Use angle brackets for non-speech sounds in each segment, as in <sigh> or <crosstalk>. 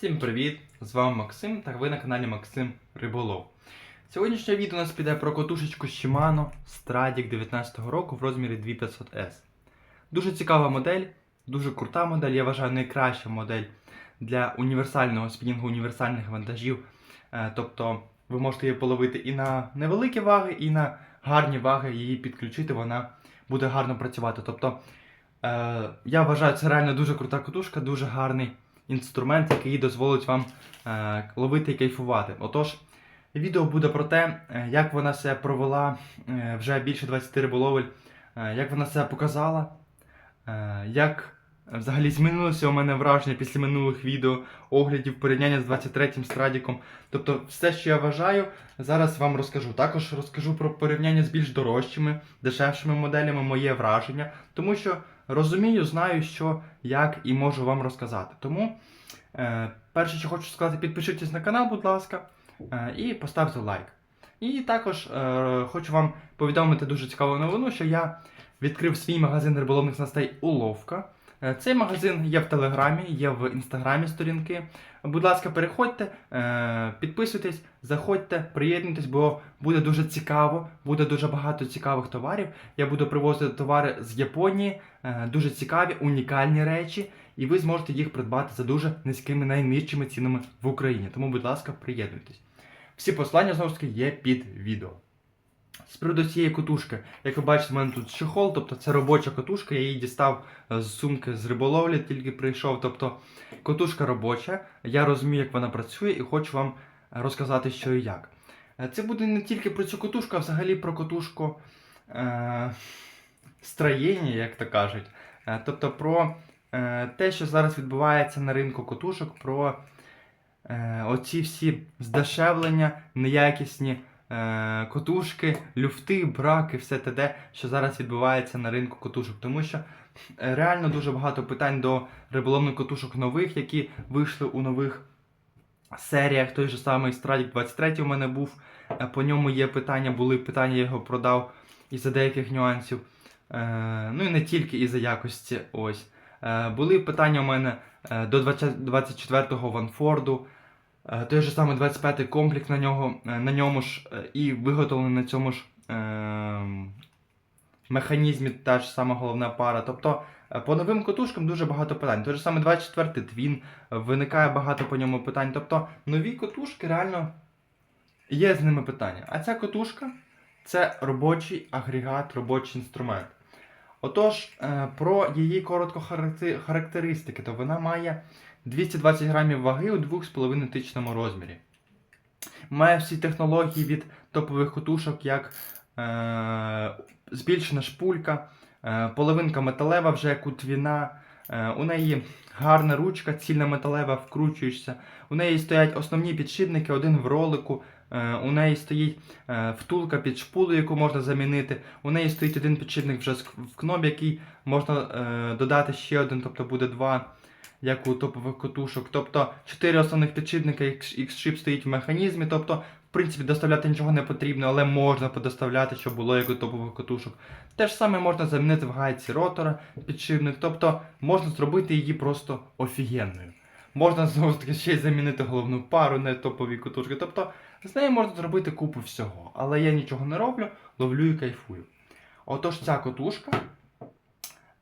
Всім привіт! З вами Максим та ви на каналі Максим Риболов. Сьогоднішнє відео у нас піде про котушечку Shimano Stradic 19-го року в розмірі 2500S. Дуже цікава модель, дуже крута модель, я вважаю найкраща модель для універсального спінінгу універсальних вантажів. Е, Тобто ви можете її половити і на невеликі ваги, і на гарні ваги її підключити, вона буде гарно працювати. Тобто, е, я вважаю, це реально дуже крута котушка, дуже гарний інструмент, який дозволить вам е, ловити і кайфувати. Отож, відео буде про те, е, як вона себе провела е, вже більше 20 риболовель, як вона себе показала, як взагалі змінилося у мене враження після минулих відео, оглядів, порівняння з 23-м страдіком. Тобто, все, що я вважаю, зараз вам розкажу. Також розкажу про порівняння з більш дорожчими, дешевшими моделями, моє враження, тому що розумію, знаю, що як і можу вам розказати. Тому, е, перше, що хочу сказати, підпишіться на канал, будь ласка, е, і поставте лайк. І також е, хочу вам повідомити дуже цікаву новину, що я відкрив свій магазин риболовних снастей Уловка. Е, Цей магазин є в Телеграмі, є в інстаграмі сторінки. Будь ласка, переходьте, е, підписуйтесь, заходьте, приєднуйтесь, бо буде дуже цікаво, буде дуже багато цікавих товарів. Я буду привозити товари з Японії, е, дуже цікаві, унікальні речі, і ви зможете їх придбати за дуже низькими, найнижчими цінами в Україні. Тому, будь ласка, приєднуйтесь. Всі послання знову ж таки є під відео. З приводу цієї котушки, як ви бачите, в мене тут чехол, тобто це робоча котушка, я її дістав е, з сумки з риболовлі, тільки прийшов. Тобто котушка робоча, я розумію, як вона працює, і хочу вам розказати, що і як. Е, Це буде не тільки про цю котушку, а взагалі про котушку е, строєння, як то кажуть. Е, тобто про е, те, що зараз відбувається на ринку котушок, про е, оці всі здешевлення, неякісні котушки, люфти, браки, все те, що зараз відбувається на ринку котушок. Тому що е, реально дуже багато питань до риболовних котушок нових, які вийшли у нових серіях. Той же самий Страдік 23 у мене був. Е, По ньому є питання, були питання, я його продав із-за деяких нюансів. Е, ну і не тільки із-за якості. Ось. Е, були питання у мене е, до 24-го Ванфорду. Е, Той же самий 25-й комплекс на нього, е, на ньому ж е, і виготовлений на цьому ж е, механізмі та ж сама головна пара. Тобто по новим котушкам дуже багато питань. Той же саме 24-й твін, виникає багато по ньому питань. Тобто нові котушки реально є з ними питання. А ця котушка це робочий агрегат, робочий інструмент. Отож, про її коротко характеристики, то вона має 220 грамів ваги у 2,5 тичному розмірі. Має всі технології від топових котушок, як е, збільшена шпулька, е, половинка металева, вже як у твіна. Е, у неї гарна ручка, цільна металева, вкручуєшся. У неї стоять основні підшипники, один в ролику. Е, у неї стоїть е, втулка під шпулу, яку можна замінити. У неї стоїть один підшипник вже в кнопі, який можна е, додати ще один, тобто буде два, як у топових котушок. Тобто чотири основних підшипника, X-шип стоїть в механізмі. Тобто, в принципі, доставляти нічого не потрібно, але можна подоставляти, щоб було як у топових котушок. Те ж саме можна замінити в гайці ротора підшипник, тобто можна зробити її просто офігенною. Можна знову ж таки ще й замінити головну пару на топові котушки. Тобто з нею можна зробити купу всього. Але я нічого не роблю, ловлю і кайфую. Отож, ця котушка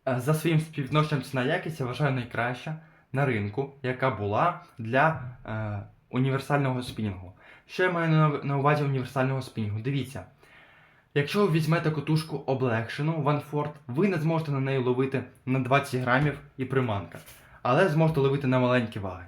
е, за своїм співвідношенням ціна якість я вважаю найкраща на ринку, яка була для е, універсального спінінгу. Що я маю на, увазі універсального спінінгу? Дивіться. Якщо ви візьмете котушку облегшену Ванфорд, ви не зможете на неї ловити на 20 грамів і приманка, але зможете ловити на маленькі ваги.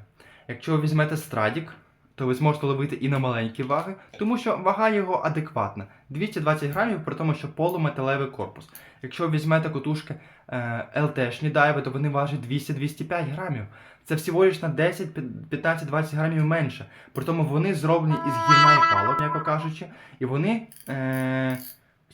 Якщо ви візьмете Страдік, то ви зможете ловити і на маленькі ваги, тому що вага його адекватна 220 грамів, при тому, що полуметалевий корпус. Якщо ви візьмете котушки е, ЛТшні дайви, то вони важать 200-205 грамів. Це всього лиш на 10, 15-20 грамів менше. При тому вони зроблені із гірна і палок, м'яко кажучи, і вони, е,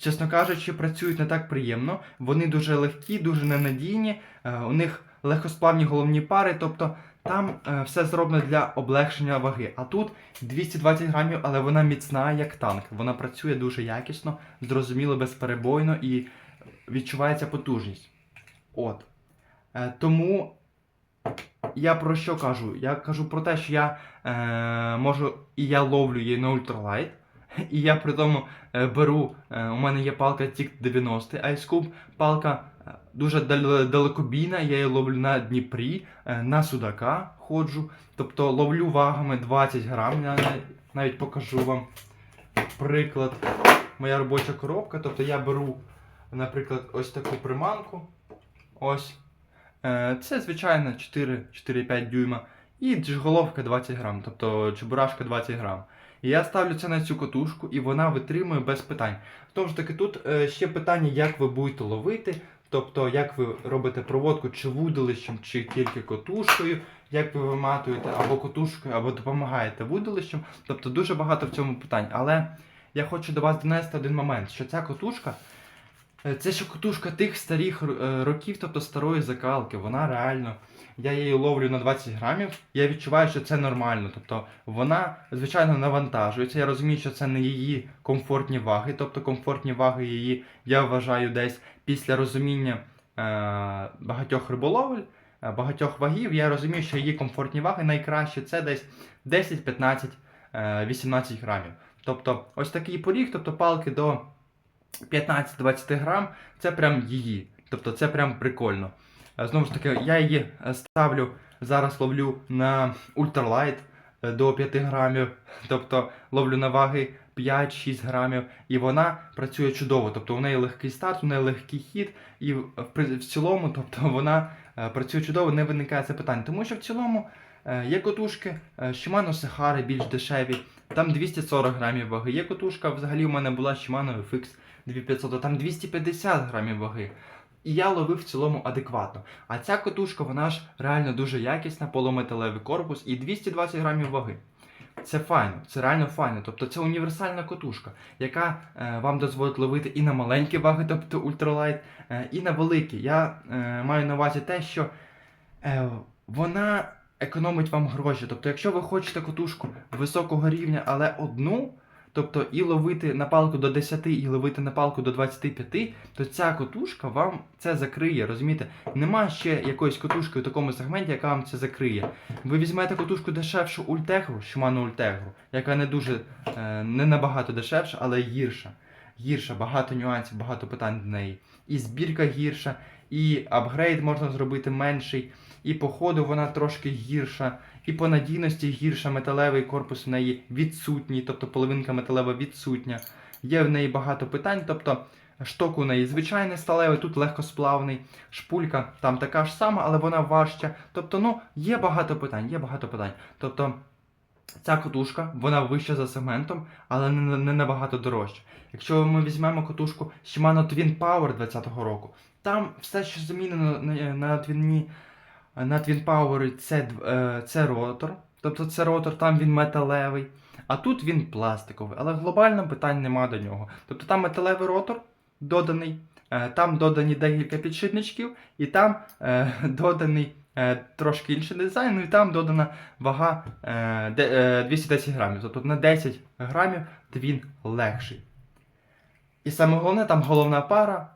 чесно кажучи, працюють не так приємно. Вони дуже легкі, дуже ненадійні, е, у них легкосплавні головні пари, тобто там е, все зроблено для облегшення ваги. А тут 220 грамів, але вона міцна як танк. Вона працює дуже якісно, зрозуміло, безперебойно і відчувається потужність. От. Е, тому я про що кажу? Я кажу про те, що я е, можу і я ловлю її на ультралайт. І я при тому е, беру, у мене є палка TIC 90 Ice Cube, палка дуже далекобійна, я її ловлю на Дніпрі, е, на Судака ходжу, тобто ловлю вагами 20 грам, я навіть, покажу вам приклад. Моя робоча коробка, тобто я беру, наприклад, ось таку приманку. Ось. Е, Це звичайно 4-5 дюйма. І головка 20 грам, тобто чебурашка 20 грам. І я ставлю це на цю катушку, і вона витримує без питань. Тому ж таки, тут е, ще питання, як ви будете ловити, тобто як ви робите проводку, чи вудилищем, чи тільки котушкою, як ви виматуєте або котушкою, або допомагаєте вудилищем. Тобто дуже багато в цьому питань. Але я хочу до вас донести один момент, що ця котушка. е, Це ще котушка тих старих е, років, тобто старої закалки. Вона реально. Я її ловлю на 20 грамів. Я відчуваю, що це нормально. Тобто вона, звичайно, навантажується. Я розумію, що це не її комфортні ваги. Тобто комфортні ваги її, я вважаю, десь після розуміння е, багатьох риболовель, е, багатьох вагів, я розумію, що її комфортні ваги найкраще це десь 10, 15, е, 18 грамів. Тобто, ось такий поріг, тобто палки до 15-20 грам, це прям її. Тобто це прям прикольно. Е, Знову ж таки, я її ставлю, зараз ловлю на ультралайт е, до 5 грамів, тобто ловлю на ваги 5-6 грамів, і вона працює чудово. Тобто у неї легкий старт, у неї легкий хід, і в, цілому, тобто <laughs> вона е, працює чудово, не виникає запитань. Тому що в цілому є котушки, Shimano Sahara більш дешеві, там 240 грамів ваги. Є котушка, взагалі у мене була Shimano FX 2500, а там 250 грамів ваги. І я ловив в цілому адекватно. А ця котушка, вона ж реально дуже якісна, полуметалевий корпус і 220 грамів ваги. Це файно, це реально файно. Тобто це універсальна котушка, яка е, вам дозволить ловити і на маленькі ваги, тобто ультралайт, е, і на великі. Я е, маю на увазі те, що е, вона економить вам гроші. Тобто, якщо ви хочете котушку високого рівня, але одну, тобто і ловити на палку до 10, і ловити на палку до 25, то ця котушка вам це закриє. Розумієте? Нема ще якоїсь котушки у такому сегменті, яка вам це закриє. Ви візьмете котушку дешевшу ультегру, Shimano ультегру, яка не дуже е, не набагато дешевша, але гірша. Гірша, багато нюансів, багато питань до неї. І збірка гірша, і апгрейд можна зробити менший, і по ходу вона трошки гірша, і по надійності гірша, металевий корпус в неї відсутній, тобто половинка металева відсутня. Є в неї багато питань, тобто шток у неї звичайний сталевий, тут легкосплавний, шпулька там така ж сама, але вона важча. Тобто, ну, є багато питань, є багато питань. Тобто, ця котушка, вона вища за сегментом, але не, не набагато дорожча. Якщо ми візьмемо котушку Shimano Twin Power 20-го року, там все, що замінено на, твінні, на Twin Power, це, е, це ротор. Тобто це ротор, там він металевий, а тут він пластиковий. Але глобально питань нема до нього. Тобто там металевий ротор доданий, е, там додані декілька підшипничків, і там е, <laughs> доданий трошки інший дизайн, ну і там додана вага е, е, 210 грамів. Тобто на 10 грамів він легший. І саме головне, там головна пара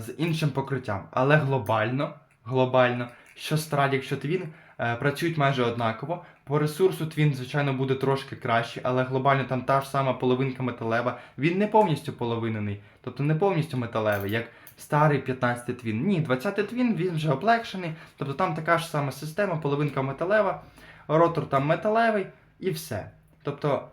з іншим покриттям. Але глобально, глобально, що Stradix, що Twin е, працюють майже однаково. По ресурсу Twin, звичайно, буде трошки краще, але глобально там та ж сама половинка металева. Він не повністю половинений, тобто не повністю металевий, як старий 15 Twin. Ні, 20 Twin він вже облегшений, тобто там така ж сама система, половинка металева, ротор там металевий і все. Тобто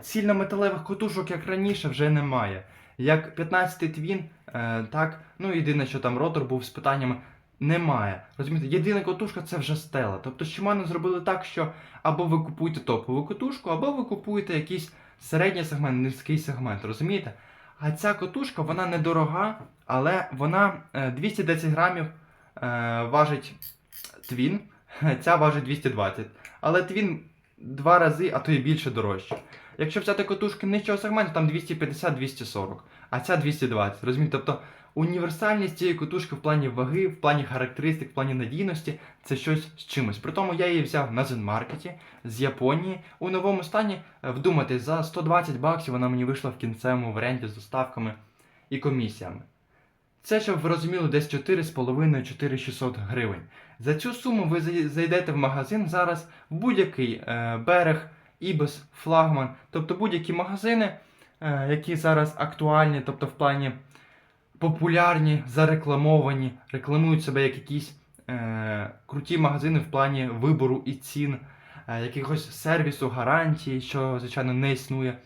цільнометалевих котушок, як раніше, вже немає. Як 15-й твін, е, так, ну єдине, що там ротор був з питаннями, немає. Розумієте, єдина котушка це вже стела. Тобто Shimano зробили так, що або ви купуєте топову котушку, або ви купуєте якийсь середній сегмент, низький сегмент, розумієте? А ця котушка, вона недорога, але вона е, 210 грамів е, важить твін, <laughs> ця важить 220. Але твін два рази, а то і більше дорожче. Якщо взяти котушки нижчого сегменту, там 250-240, а ця 220. Розумієте? Тобто універсальність цієї котушки в плані ваги, в плані характеристик, в плані надійності це щось з чимось. При тому я її взяв на Зенмаркеті з Японії у новому стані. Е, Вдумайтесь, за 120 баксів вона мені вийшла в кінцевому варіанті з доставками і комісіями. Це, щоб ви розуміли, десь 4,5-4600 гривень. За цю суму ви зайдете в магазин зараз в будь-який е, берег, Ібис, флагман, тобто будь-які магазини, е, які зараз актуальні, тобто в плані популярні, зарекламовані, рекламують себе як якісь е, круті магазини в плані вибору і цін, е, якихось сервісу, гарантії, що, звичайно, не існує.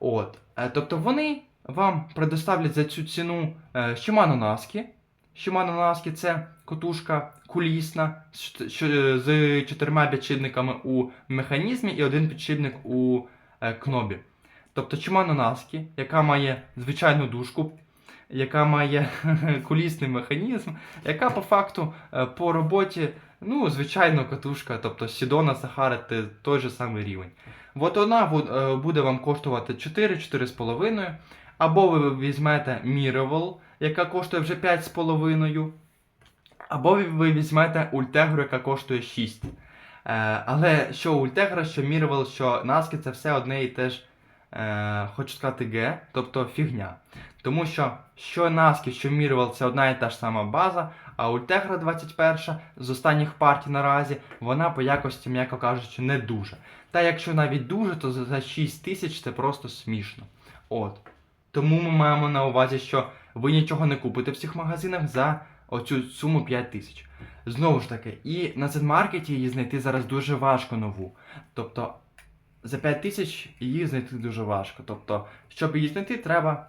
От. Е, тобто вони вам предоставлять за цю ціну е, Shimano Naski. Shimano Naski це котушка кулісна з, чотирма підшипниками у механізмі і один підшипник у е, кнобі. Тобто Shimano Naski, яка має звичайну дужку, яка має <laughs> кулісний механізм, яка по факту е, по роботі, ну, звичайно, катушка, тобто Сідона Сахара той же самий рівень. От вона е, буде вам коштувати 4-4,5, або ви візьмете Miraval, яка коштує вже 5,5, або ви- візьмете Ultegra, яка коштує 6. Е, але що Ultegra, що Miraval, що Naski це все одне і те ж, хочу сказати, Г, тобто фігня. Тому що що Наски, що Miraval це одна і та ж сама база, а Ultegra 21 з останніх партій наразі, вона по якості, м'яко кажучи, не дуже. Та якщо навіть дуже, то за за 6 тисяч це просто смішно. От. Тому ми маємо на увазі, що ви нічого не купите в цих магазинах за оцю суму 5 тисяч. Знову ж таки, і на Z-маркеті її знайти зараз дуже важко нову. Тобто за 5 тисяч її знайти дуже важко. Тобто, щоб її знайти, треба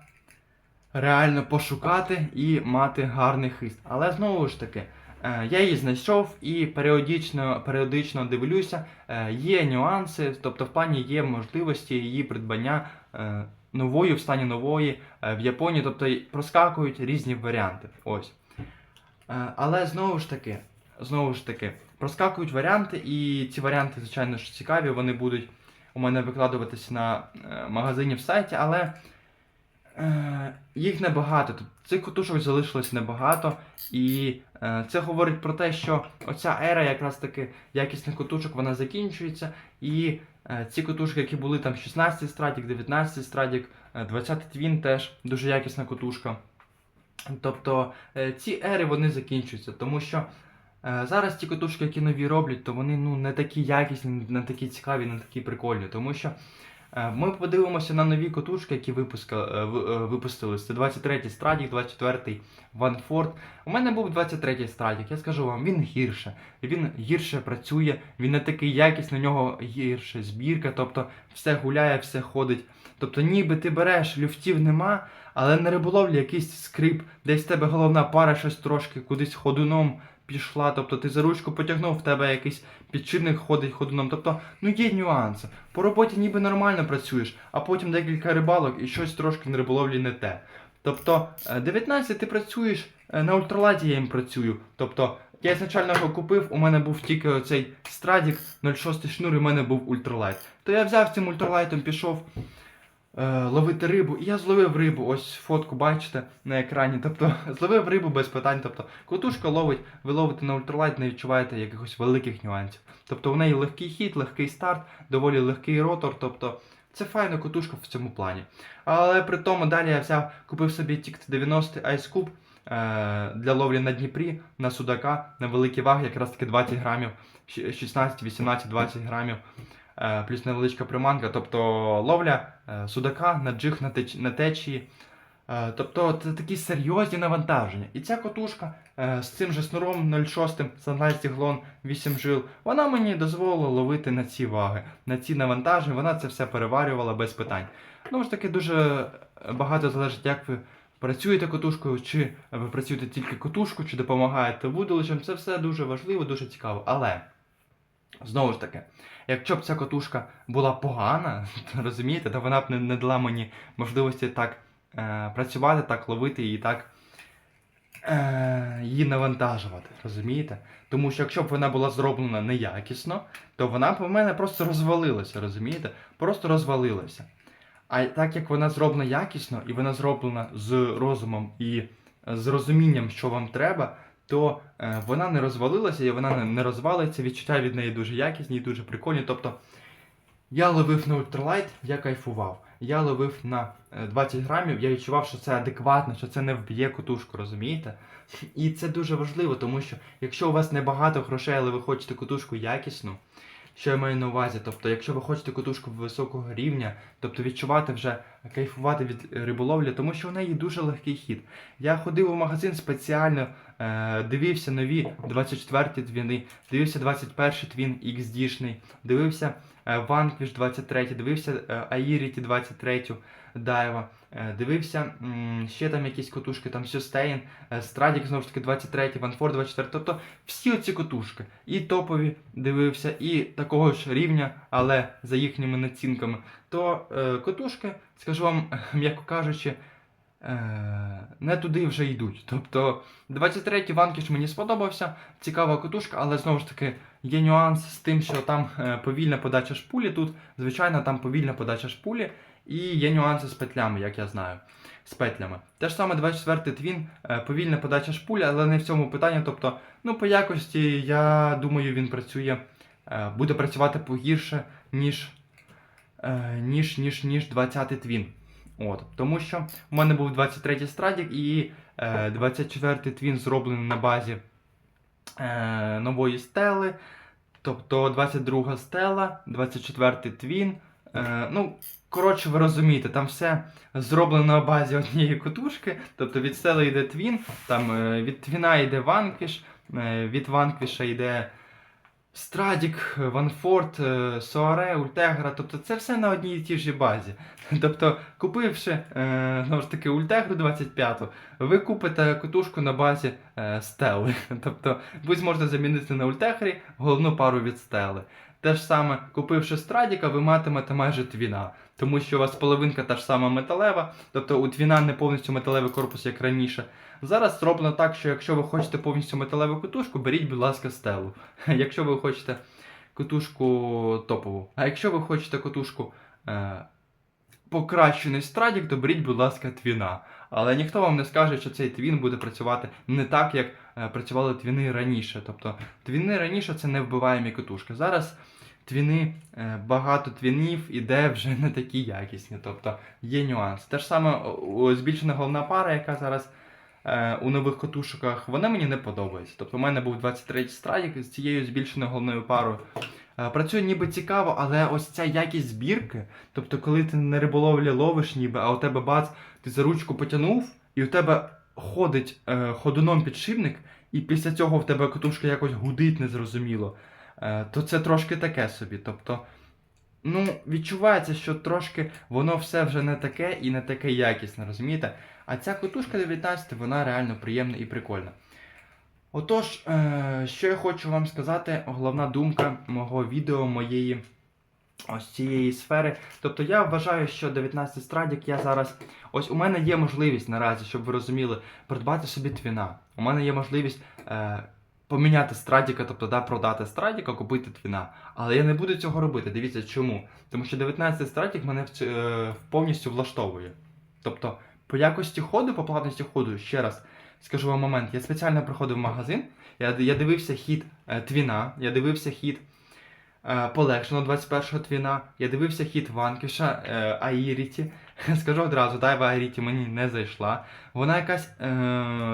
реально пошукати і мати гарний хист. Але знову ж таки, е, я її знайшов і періодично, періодично дивлюся, е, є нюанси, тобто в плані є можливості її придбання е, нової в стані нової в Японії, тобто проскакують різні варіанти. Ось. Але знову ж таки, знову ж таки, проскакують варіанти, і ці варіанти, звичайно ж, цікаві, вони будуть у мене викладуватися на магазині в сайті, але їх небагато. Цих котушок залишилось небагато, і е, це говорить про те, що оця ера якраз таки якісних котушок вона закінчується, і е, ці котушки, які були там 16 страдік, 19 страдік, е, 20 твін теж дуже якісна котушка. Тобто е, ці ери вони закінчуються, тому що е, зараз ті котушки, які нові роблять, то вони ну, не такі якісні, не такі цікаві, не такі прикольні. Тому що е, ми подивимося на нові котушки, які е, е, випустили. Це 23-й Страдік, 24-й Ванфорд. У мене був 23-й Страдік, я скажу вам, він гірше. Він гірше працює, він не такий якісний, у нього гірше збірка, тобто все гуляє, все ходить. Тобто, ніби ти береш, люфтів нема, але на риболовлі якийсь скрип, десь в тебе головна пара щось трошки кудись ходуном пішла, тобто ти за ручку потягнув, в тебе якийсь підшипник ходить ходуном. Тобто, ну є нюанси. По роботі ніби нормально працюєш, а потім декілька рибалок і щось трошки на риболовлі не те. Тобто, е, 19 ти працюєш, е, на ультралайті я їм працюю. Тобто, я ізначально його купив, у мене був тільки оцей страдік 06 шнур, і у мене був ультралайт. То я взяв цим ультралайтом, пішов е, ловити рибу, і я зловив рибу. Ось фотку бачите на екрані. Тобто <laughs> зловив рибу без питань. Тобто котушка ловить, ви ловите на ультралайт, не відчуваєте якихось великих нюансів. Тобто в неї легкий хід, легкий старт, доволі легкий ротор. Тобто це файна котушка в цьому плані. Але при тому далі я взяв, купив собі Тікт 90 Ice Cube е, для ловлі на Дніпрі, на судака, на великі ваги, якраз таки 20 грамів, 16, 18, 20 грамів. Е, плюс невеличка приманка, тобто ловля е, судака на джиг на, теч, на течії. Е, тобто це такі серйозні навантаження. І ця котушка з цим же шнуром 06 Sunlight Glon 8 жил, вона мені дозволила ловити на ці ваги, на ці навантаження, вона це все переварювала без питань. Ну ж таки, дуже багато залежить, як ви працюєте котушкою, чи ви працюєте тільки котушку, чи допомагаєте вудилищам. Це все дуже важливо, дуже цікаво. Але знову ж таки, якщо б ця котушка була погана, <laughs> розумієте, то вона б не, не дала мені можливості так е, працювати, так ловити і так е, її навантажувати, розумієте? Тому що якщо б вона була зроблена неякісно, то вона б у мене просто розвалилася, розумієте? Просто розвалилася. А так як вона зроблена якісно і вона зроблена з розумом і з розумінням, що вам треба, то е, вона не розвалилася і вона не, розвалиться. Відчуття від неї дуже якісні і дуже прикольні. Тобто я ловив на ультралайт, я кайфував. я ловив на е, 20 грамів, я відчував, що це адекватно, що це не вб'є кутушку, розумієте? І це дуже важливо, тому що якщо у вас небагато грошей, але ви хочете кутушку якісну, що я маю на увазі? Тобто, якщо ви хочете котушку високого рівня, тобто відчувати вже кайфувати від риболовлі, тому що в неї дуже легкий хід. Я ходив у магазин спеціально, е, дивився нові 24 твіни, дивився 21 твін XD-шний, дивився е, Vanquish 23, дивився Airity 23 Дайва, дивився ще там якісь котушки, там е, Stradic, знову ж таки 23, Vanford 24, тобто всі оці котушки. І топові дивився, і такого ж рівня, але за їхніми націнками. То е, котушки, скажу вам, <laughs> м'яко кажучи, не туди вже йдуть. Тобто 23-й ванкіш мені сподобався, цікава котушка, але знову ж таки є нюанс з тим, що там е, повільна подача шпулі. Тут, звичайно, там повільна подача шпулі, і є нюанси з петлями, як я знаю. З петлями. Те ж саме 24-й твін, е, повільна подача шпулі, але не в цьому питанні. Тобто, ну, по якості, я думаю, він працює, е, буде працювати погірше, ніж, е, ніж, ніж, ніж 20-й твін. От. Тому що у мене був 23-й страдік і е, 24-й твін зроблений на базі е, нової стели. Тобто 22 стела, 24-й твін. Е, ну, коротше, ви розумієте, там все зроблено на базі однієї котушки. Тобто від стели йде твін, там е, від твіна йде ванквіш, е, від ванквіша йде Страдік, Ванфорд, е, Соаре, Ультегра, тобто це все на одній і тій ж базі. Тобто, купивши е, знову ж таки Ультегру 25, ви купите кутушку на базі е, стели. <laughs> Тобто ви зможете замінити на Ультегрі головну пару від стели. Те ж саме, купивши Страдіка, ви матимете майже твіна, тому що у вас половинка та ж сама металева, тобто у твіна не повністю металевий корпус, як раніше. Зараз зроблено так, що якщо ви хочете повністю металеву котушку, беріть, будь ласка, стелу. <laughs> Якщо ви хочете котушку топову. А якщо ви хочете котушку е, покращений страдік, то беріть, будь ласка, твіна. Але ніхто вам не скаже, що цей твін буде працювати не так, як е, працювали твіни раніше. Тобто твіни раніше це не вбиваємі котушки. Зараз твіни, е, багато твінів іде вже не такі якісні. Тобто є нюанс. Те ж саме збільшена головна пара, яка зараз е, у нових котушках, вона мені не подобається. Тобто, у мене був 23 страдік з цією збільшеною головною парою. Е, Працює ніби цікаво, але ось ця якість збірки, тобто, коли ти на риболовлі ловиш ніби, а у тебе бац, ти за ручку потягнув, і у тебе ходить е, ходуном підшипник, і після цього в тебе катушка якось гудить незрозуміло, то це трошки таке собі. Тобто, ну, відчувається, що трошки воно все вже не таке і не таке якісне, розумієте? А ця котушка 19, вона реально приємна і прикольна. Отож, е, що я хочу вам сказати, головна думка мого відео, моєї ось цієї сфери. Тобто я вважаю, що 19 страдік я зараз. Ось у мене є можливість наразі, щоб ви розуміли, придбати собі твіна. У мене є можливість е, поміняти страдіка, тобто да, продати страдіка, купити твіна. Але я не буду цього робити. Дивіться чому. Тому що 19 страдік мене в е, повністю влаштовує. Тобто, по якості ходу, по плавності ходу, ще раз скажу вам момент. Я спеціально приходив в магазин, я, я дивився хід е, твіна, я дивився хід е, полегшеного 21-го твіна, я дивився хід Ванкіша е, Аїріті. <laughs> Скажу одразу, Дайва Аїріті мені не зайшла. Вона якась е,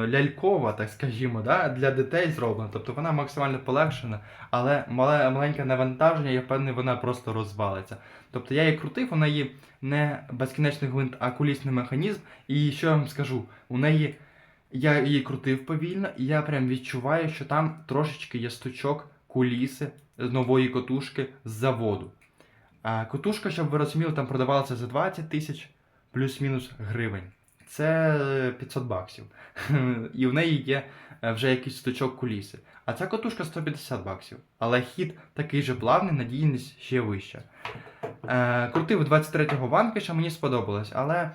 лялькова, так скажімо, да? для дітей зроблена. Тобто вона максимально полегшена, але мале, маленьке навантаження, я впевнений, вона просто розвалиться. Тобто я її крутив, у неї не безкінечний гвинт, а кулісний механізм. І що я вам скажу, у неї. Я її крутив повільно, і я прям відчуваю, що там трошечки є стучок куліси нової котушки з заводу. А котушка, щоб ви розуміли, там продавалася за 20 тисяч плюс-мінус гривень. Це е, 500 баксів. <laughs> І в неї є е, вже якийсь стучок куліси. А ця котушка 150 баксів. Але хід такий же плавний, надійність ще вища. Е, крутив 23-го ванкіша, мені сподобалось, але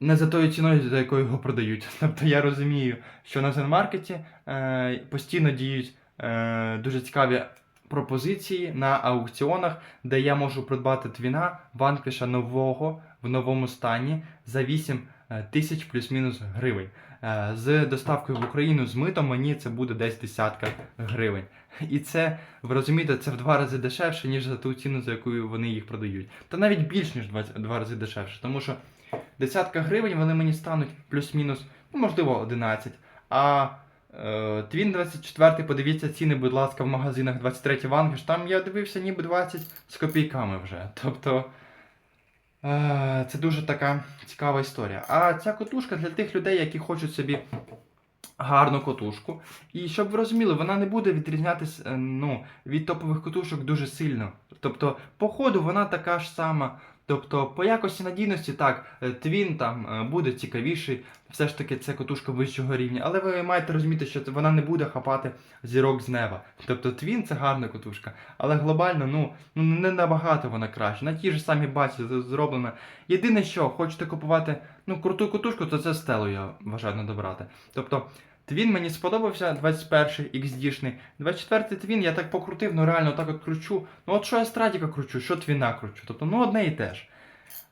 не за тою ціною, за якою його продають. <laughs> Тобто я розумію, що на зенмаркеті е, постійно діють е, дуже цікаві пропозиції на аукціонах, де я можу придбати твіна ванкіша нового в новому стані за 8 е, тисяч плюс-мінус гривень. Е, З доставкою в Україну з митом мені це буде десь десятка гривень. І це, ви розумієте, це в два рази дешевше, ніж за ту ціну, за яку вони їх продають. Та навіть більш ніж два, два рази дешевше, тому що десятка гривень вони мені стануть плюс-мінус, ну, можливо, 11. А Твін 24, подивіться ціни, будь ласка, в магазинах 23 вангеш, там я дивився ніби 20 з копійками вже. Тобто. Е, Це дуже така цікава історія. А ця котушка для тих людей, які хочуть собі гарну котушку. І щоб ви розуміли, вона не буде відрізнятися е, ну, від топових котушок дуже сильно. Тобто, по ходу вона така ж сама. Тобто, по якості надійності, так, е, твін там е, буде цікавіший, все ж таки це котушка вищого рівня, але ви маєте розуміти, що вона не буде хапати зірок з неба. Тобто твін це гарна котушка, але глобально, ну, ну не набагато вона краще. На тій ж самій базі зроблена. Єдине, що хочете купувати ну, круту котушку, то це стелу я вважаю надо. Тобто, твін мені сподобався, 21-й XD-шний. 24-й твін я так покрутив, ну реально так от кручу. Ну от що я стратіка кручу, що твіна кручу. Тобто, ну одне і те ж.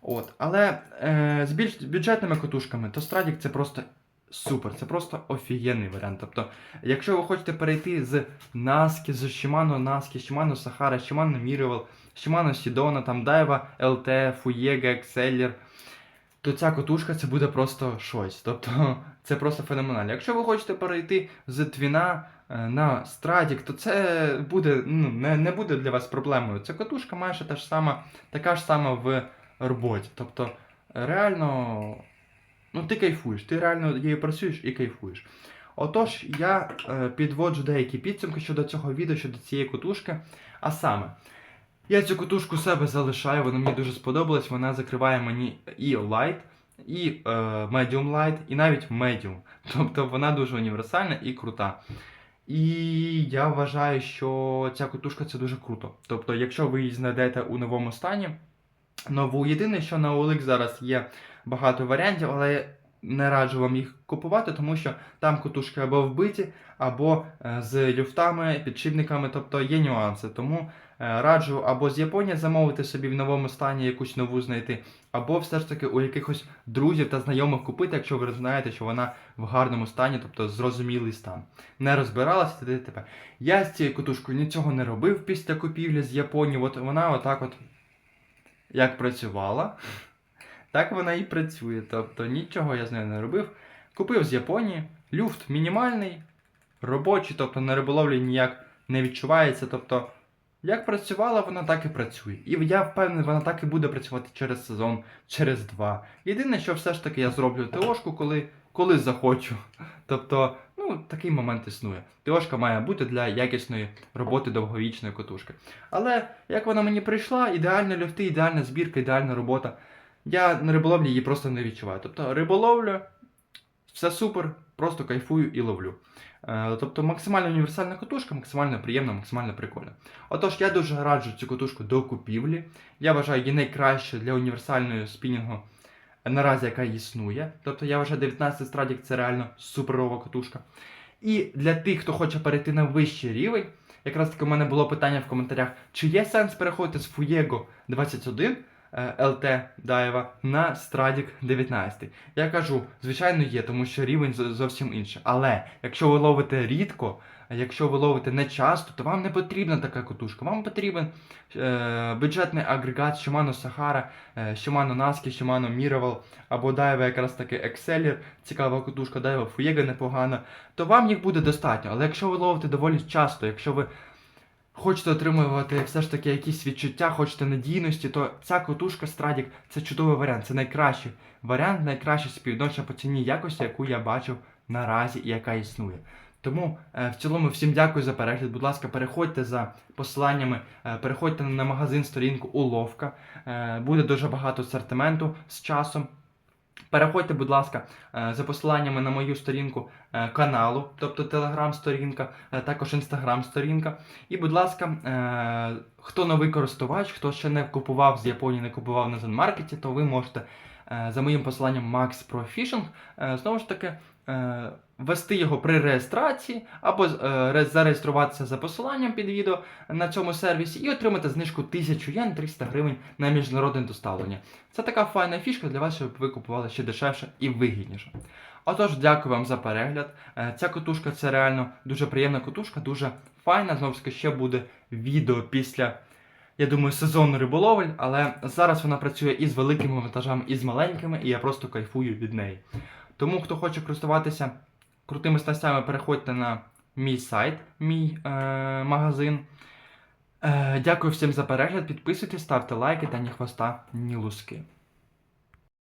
От. Але е, з більш бюджетними котушками, то стратік це просто супер, це просто офігенний варіант. Тобто, якщо ви хочете перейти з Наски, з Shimano Наски, Shimano Sahara, Shimano Miraval, Shimano Sidona, там Daiwa LT, Fuego, Exceller, то ця котушка це буде просто щось. Тобто <laughs> це просто феноменально. Якщо ви хочете перейти з твіна е, на страдік, то це буде, ну, не, не буде для вас проблемою. Ця котушка майже та ж сама, така ж сама в роботі. Тобто, реально, ну ти кайфуєш, ти реально її працюєш і кайфуєш. Отож, я е, підводжу деякі підсумки щодо цього відео, щодо цієї котушки. А саме, я цю котушку себе залишаю, вона мені дуже сподобалась. Вона закриває мені і light, і е, medium light, і навіть medium. <laughs> Тобто вона дуже універсальна і крута. І я вважаю, що ця котушка це дуже круто. Тобто, якщо ви її знайдете у новому стані, нову єдине, що на OLX зараз є багато варіантів, але не раджу вам їх купувати, тому що там котушки або вбиті, або е, з люфтами, підшипниками, тобто є нюанси. Тому е, раджу або з Японії замовити собі в новому стані якусь нову знайти, або все ж таки у якихось друзів та знайомих купити, якщо ви знаєте, що вона в гарному стані, тобто зрозумілий стан. Не розбиралася т.д. Я з цією котушкою нічого не робив після купівлі з Японії. От вона отак от як працювала, так вона і працює. Тобто нічого я з нею не робив. Купив з Японії, люфт мінімальний, робочий, тобто на риболовлі ніяк не відчувається. Тобто, як працювала, вона так і працює. І я впевнений, вона так і буде працювати через сезон, через два. Єдине, що все ж таки я зроблю ТОшку, коли, коли захочу. <laughs> Тобто, ну, такий момент існує. ТОшка має бути для якісної роботи довговічної котушки. Але як вона мені прийшла, ідеальні люфти, ідеальна збірка, ідеальна робота. Я на риболовлі її просто не відчуваю. Тобто риболовля, все супер, просто кайфую і ловлю. Е, Тобто максимально універсальна котушка, максимально приємна, максимально прикольна. Отож, я дуже раджу цю котушку до купівлі. Я вважаю її найкращою для універсальної спінінгу наразі, яка існує. Тобто я вважаю 19 страдік це реально суперова котушка. І для тих, хто хоче перейти на вищий рівень, якраз таки у мене було питання в коментарях, чи є сенс переходити з Fuego 21 е, LT Daiwa на Stradic 19. Я кажу, звичайно, є, тому що рівень зовсім інший. Але якщо ви ловите рідко, якщо ви ловите не часто, то вам не потрібна така котушка. Вам потрібен е, бюджетний агрегат Shimano Sahara, е, Shimano Naski, Shimano Miraval або Daiwa якраз таки Exceller, цікава котушка, Daiwa Fuego непогана, то вам їх буде достатньо. Але якщо ви ловите доволі часто, якщо ви хочете отримувати все ж таки якісь відчуття, хочете надійності, то ця котушка Stradic це чудовий варіант, це найкращий варіант, найкраще співвідношення по ціні якості, яку я бачив наразі і яка існує. Тому е, в цілому всім дякую за перегляд. Будь ласка, переходьте за посиланнями, е, переходьте на магазин сторінку Уловка. Е, буде дуже багато асортименту з часом. Переходьте, будь ласка, е, за посиланнями на мою сторінку е, каналу, тобто телеграм-сторінка, е, також інстаграм-сторінка. І, будь ласка, хто новий користувач, хто ще не купував з Японії, не купував на Зенмаркеті, то ви можете за моїм посиланням Max Pro Fishing, знову ж таки, ввести його при реєстрації або е, зареєструватися за посиланням під відео на цьому сервісі і отримати знижку 1000 єн 300 гривень на міжнародне доставлення. Це така файна фішка для вас, щоб ви купували ще дешевше і вигідніше. Отож, дякую вам за перегляд. Е, Ця котушка це реально дуже приємна котушка, дуже файна. Знову ж таки, ще буде відео після, я думаю, сезону риболовель, але зараз вона працює і з великими вантажами, і з маленькими, і я просто кайфую від неї. Тому, хто хоче користуватися крутими снастями, переходьте на мій сайт, мій е, магазин. Е, дякую всім за перегляд. Підписуйтесь, ставте лайки та ні хвоста, ні луски.